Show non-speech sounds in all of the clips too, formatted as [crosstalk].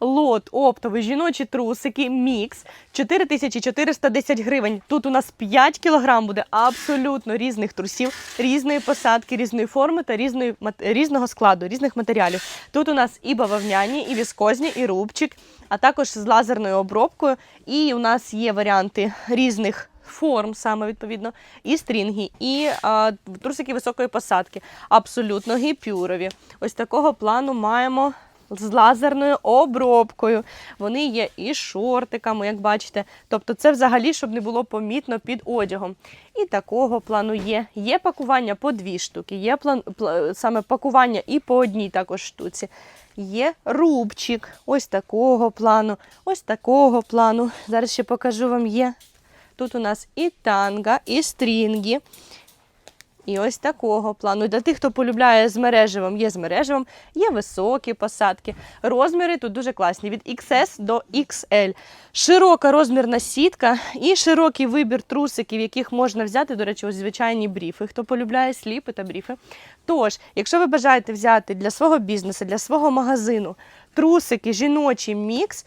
лот оптовий жіночі трусики, мікс 4410 гривень. Тут у нас 5 кілограм буде абсолютно різних трусів, різної посадки, різної форми та різної, різного складу, різних матеріалів. Тут у нас і бавовняні, і віскозні, і рубчик, а також з лазерною обробкою. І у нас є варіанти різних форм, саме відповідно, і стрінги, і а, трусики високої посадки, абсолютно гіпюрові. Ось такого плану маємо з лазерною обробкою. Вони є і шортиками, як бачите. Тобто, це взагалі, щоб не було помітно під одягом. І такого плану є. Є пакування по дві штуки, є план, пла- саме пакування і по одній також штуці. Є рубчик, ось такого плану, ось такого плану. Зараз ще покажу вам є. Тут у нас і танга, і стрінги. І ось такого плану. Для тих, хто полюбляє з мережевим, є з мережевим, є високі посадки. Розміри тут дуже класні: від XS до XL. Широка розмірна сітка і широкий вибір трусиків, яких можна взяти, до речі, ось звичайні бріфи. Хто полюбляє сліпи та бріфи. Тож, якщо ви бажаєте взяти для свого бізнесу, для свого магазину трусики, жіночий мікс.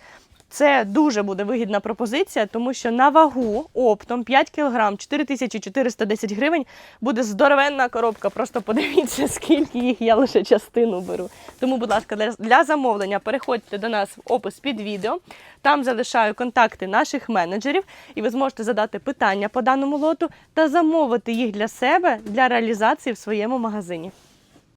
Це дуже буде вигідна пропозиція, тому що на вагу оптом 5 кг 4410 гривень буде здоровенна коробка. Просто подивіться, [laughs] скільки їх я лише частину беру. Тому, будь ласка, для, для замовлення переходьте до нас в опис під відео. Там залишаю контакти наших менеджерів, і ви зможете задати питання по даному лоту та замовити їх для себе для реалізації в своєму магазині.